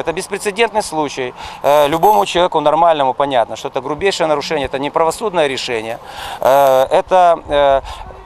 Это беспрецедентный случай. Э, Любому человеку нормальному понятно, что это грубейшее нарушение, это не правосудное решение, э, это, э,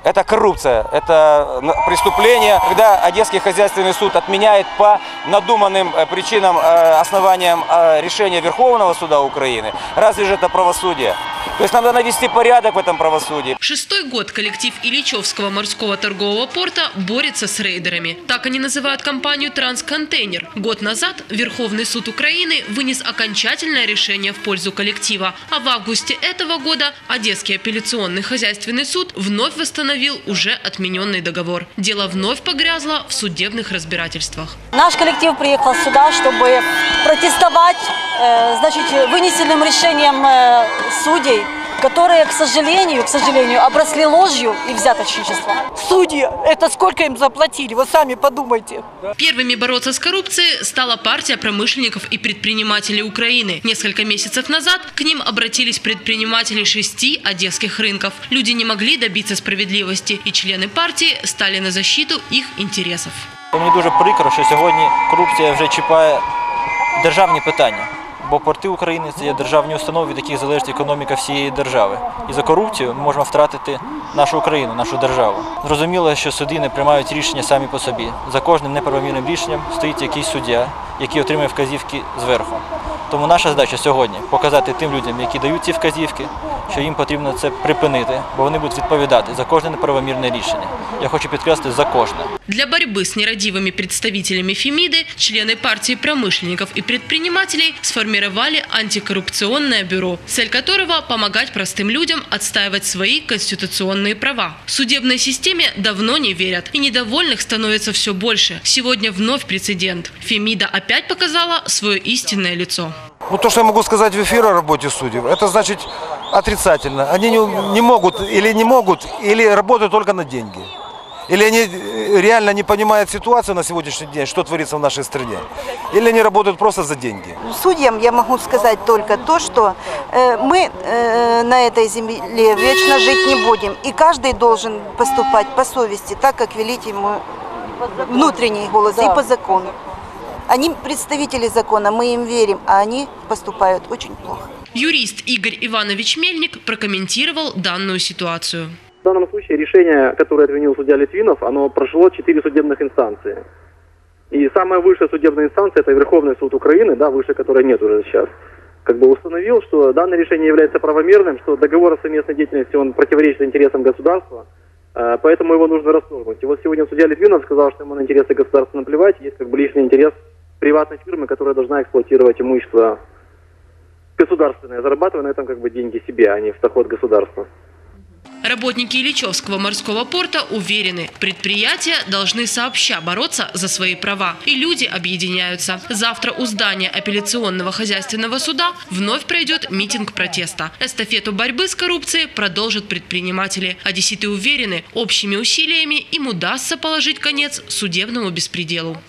это коррупция, это преступление, когда Одесский хозяйственный суд отменяет по надуманным э, причинам, э, основаниям э, решения Верховного суда Украины. Разве же это правосудие? То есть надо навести порядок в этом правосудии. Шестой год коллектив Ильичевского морского торгового порта борется с рейдерами. Так они называют компанию «Трансконтейнер». Год назад Верховный суд Украины вынес окончательное решение в пользу коллектива. А в августе этого года Одесский апелляционный хозяйственный суд вновь восстановил уже отмененный договор. Дело вновь погрязло в судебных разбирательствах. Наш коллектив приехал сюда, чтобы протестовать э, значит, вынесенным решением э, судей, которые, к сожалению, к сожалению, обросли ложью и взяточничеством. Судьи, это сколько им заплатили? Вы сами подумайте. Первыми бороться с коррупцией стала партия промышленников и предпринимателей Украины. Несколько месяцев назад к ним обратились предприниматели шести одесских рынков. Люди не могли добиться справедливости, и члены партии стали на защиту их интересов. Мені дуже прикро, що сьогодні корупція вже чіпає державні питання. Бо порти України це є державні установи, від яких залежить економіка всієї держави. І за корупцію ми можемо втратити нашу Україну, нашу державу. Зрозуміло, що суди не приймають рішення самі по собі. За кожним неправомірним рішенням стоїть якийсь суддя, який отримує вказівки зверху. Тому наша задача сьогодні показати тим людям, які дають ці вказівки, що їм потрібно це припинити, бо вони будуть відповідати за кожне неправомірне рішення. Я хочу підкреслити за кожне. Для борьбы с нерадивыми представителями Фемиды члены партии промышленников и предпринимателей сформировали антикоррупционное бюро, цель которого – помогать простым людям отстаивать свои конституционные права. Судебной системе давно не верят, и недовольных становится все больше. Сегодня вновь прецедент. Фемида опять показала свое истинное лицо. Ну, то, что я могу сказать в эфире о работе судей, это значит отрицательно. Они не, не могут или не могут, или работают только на деньги. Или они э, реально не понимают ситуацию на сегодняшний день, что творится в нашей стране. Или они работают просто за деньги. Судьям я могу сказать только то, что э, мы э, на этой земле вечно жить не будем. И каждый должен поступать по совести, так как велит ему внутренний голос и по закону. Они представители закона, мы им верим, а они поступают очень плохо. Юрист Игорь Иванович Мельник прокомментировал данную ситуацию. В данном случае решение, которое отменил судья Литвинов, оно прошло четыре судебных инстанции. И самая высшая судебная инстанция, это Верховный суд Украины, да, выше которой нет уже сейчас, как бы установил, что данное решение является правомерным, что договор о совместной деятельности, он противоречит интересам государства, э, поэтому его нужно расторгнуть. И вот сегодня судья Литвинов сказал, что ему на интересы государства наплевать, есть как бы личный интерес приватной фирмы, которая должна эксплуатировать имущество государственное, зарабатывая на этом как бы деньги себе, а не в доход государства. Работники Ильичевского морского порта уверены, предприятия должны сообща бороться за свои права. И люди объединяются. Завтра у здания апелляционного хозяйственного суда вновь пройдет митинг протеста. Эстафету борьбы с коррупцией продолжат предприниматели. Одесситы уверены, общими усилиями им удастся положить конец судебному беспределу.